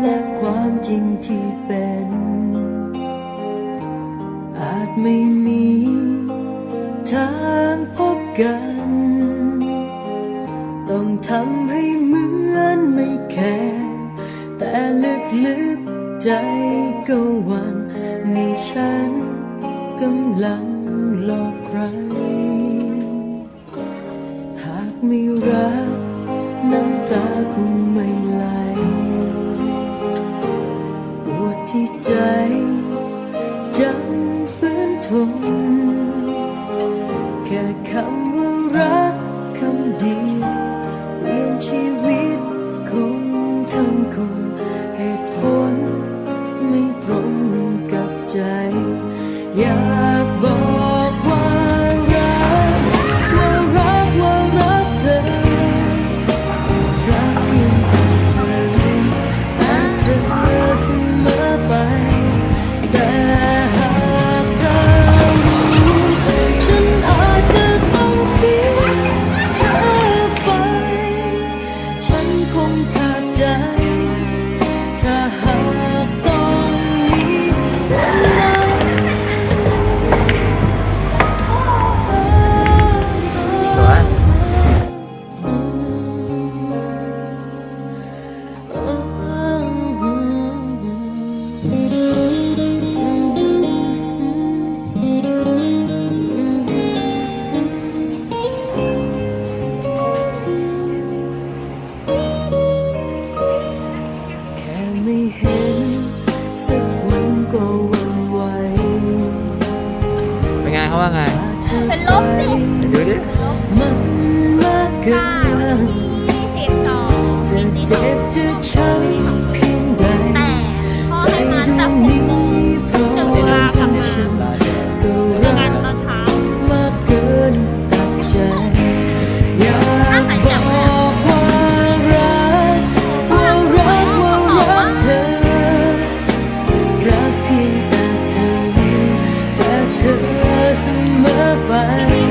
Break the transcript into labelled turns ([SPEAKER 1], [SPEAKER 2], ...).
[SPEAKER 1] และความจริงที่เป็น อาจไม่มีทางพบกัน ต้องทำให้เหมือนไม่แคร์แต่ลึกๆใจก็หวันนี่ฉันกำลังหลอกใคร หากไม่รักน้ำตาคงไม่ไหล เขาว่าไง เป็นลบสิ ดูดิ ค่ะ
[SPEAKER 2] 温